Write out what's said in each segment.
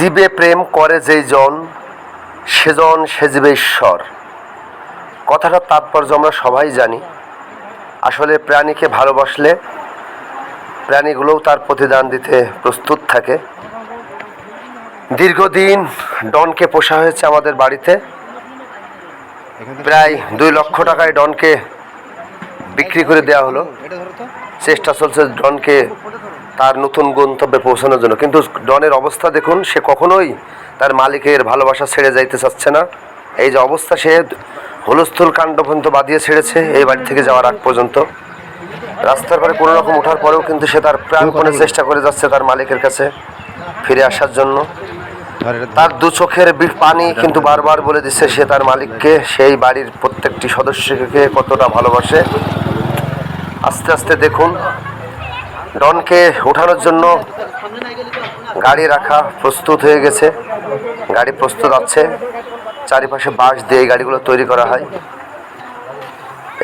জীবে প্রেম করে যেই জন সেজন সেজবে ঈশ্বর। কথাটার তাৎপর্য আমরা সবাই জানি। আসলে প্রাণীকে ভালোবাসলে প্রাণীগুলোও তার প্রতিদান দিতে প্রস্তুত থাকে। দীর্ঘদিন ডনকে পোষা হয়েছে আমাদের বাড়িতে। প্রায় দুই লক্ষ টাকায় ডনকে বিক্রি করে দেওয়া হলো। চেষ্টা চলছে ডনকে তার নতুন গন্তব্যে পৌঁছানোর জন্য। কিন্তু ডনের অবস্থা দেখুন, সে কখনোই তার মালিকের ভালোবাসা ছেড়ে যাইতে চাচ্ছে না। এই যে অবস্থা, সে হুলস্থুল কাণ্ড পর্যন্ত বাদিয়ে ছেড়েছে এই বাড়ি থেকে যাওয়ার আগ পর্যন্ত। রাস্তার পরে কোনো রকম ওঠার পরেও কিন্তু সে তার প্রাণপণে চেষ্টা করে যাচ্ছে তার মালিকের কাছে ফিরে আসার জন্য। তার দু চোখের পানি কিন্তু বারবার বলে দিচ্ছে সে তার মালিককে, সেই বাড়ির প্রত্যেকটি সদস্যকে কতটা ভালোবাসে। আস্তে আস্তে দেখুন ডনকে ওঠানোর জন্য গাড়ি রাখা প্রস্তুত হয়ে গেছে। গাড়ি প্রস্তুত আছে। চারিপাশে বাঁশ দিয়ে এই গাড়িগুলো তৈরি করা হয়।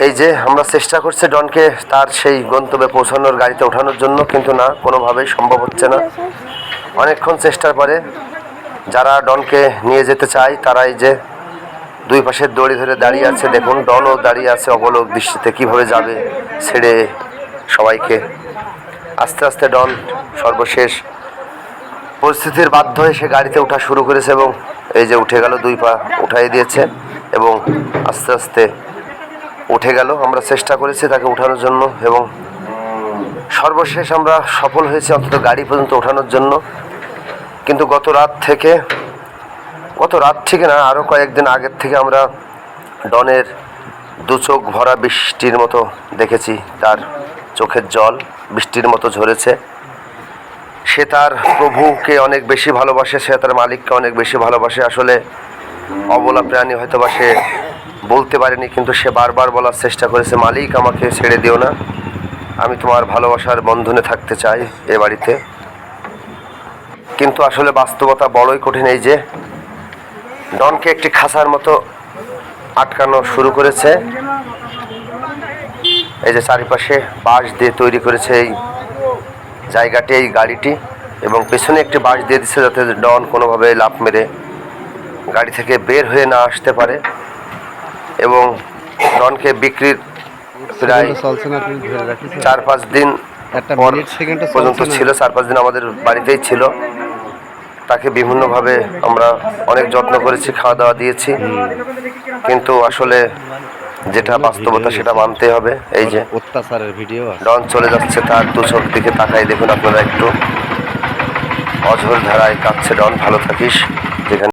এই যে আমরা চেষ্টা করছি ডনকে তার সেই গন্তব্যে পৌঁছানোর গাড়িতে ওঠানোর জন্য, কিন্তু না, কোনোভাবেই সম্ভব হচ্ছে না। অনেকক্ষণ চেষ্টার পরে যারা ডনকে নিয়ে যেতে চায় তারা এই যে দুই পাশে দড়ি ধরে দাঁড়িয়ে আছে। দেখুন, ডনও দাঁড়িয়ে আছে অবলোক দৃষ্টিতে, কীভাবে যাবে ছেড়ে সবাইকে। আস্তে আস্তে ডন, সর্বশেষ। পরিস্থিতির বাধ্য হয়ে সে গাড়িতে ওঠা শুরু করেছে এবং এই যে উঠে গেল, দুই পা উঠাই দিয়েছে এবং আস্তে আস্তে উঠে গেল। আমরা চেষ্টা করেছি তাকে উঠানোর জন্য এবং সর্বশেষ আমরা সফল হয়েছি অন্তত গাড়ি পর্যন্ত ওঠানোর জন্য। কিন্তু গত রাত থেকে, গত রাত থেকে না আরও কয়েকদিন আগের থেকে আমরা ডনের দু চোখ ভরা বৃষ্টির মতো দেখেছি তার চোখের জল, বৃষ্টির মতো ঝরেছে। সে তার প্রভুকে অনেক বেশি ভালোবাসে, সে তার মালিককে অনেক বেশি ভালোবাসে। আসলে অবলা প্রাণী হয়তো বা সে বলতে পারেনি, কিন্তু সে বারবার বলার চেষ্টা করেছে, মালিক, আমাকে ছেড়ে দিও না। আমি তোমার ভালোবাসার বন্ধনে থাকতে চাই এ বাড়িতে। কিন্তু আসলে বাস্তবতা বড়ই কঠিন এই যে, ডনকে একটি খাঁচার মতো আটকানো শুরু করেছে। এই যে চারিপাশে বাঁশ দিয়ে তৈরি করেছে এই জায়গাটি এই গাড়িটি এবং পেছনে একটি বাঁশ দিয়ে দিচ্ছে যাতে ডন কোনোভাবে লাফ মেরে গাড়ি থেকে বের হয়ে না আসতে পারে এবং ডনকে বিক্রির প্রায় চার পাঁচ দিন পর্যন্ত ছিল চার পাঁচ দিন আমাদের বাড়িতেই ছিল। তাকে বিভিন্নভাবে আমরা অনেক যত্ন করেছি খাওয়া দাওয়া দিয়েছি। কিন্তু আসলে যেটা বাস্তবতা সেটা মানতে হবে। এই যে অত্যাচারের ভিডিও ডন চলে যাচ্ছে তার দু চোখ দিকে তাকাই দেখুন আপনারা একটু। অঝোর ধারায় কাঁদছে ডন ভালো থাকিস। যেখানে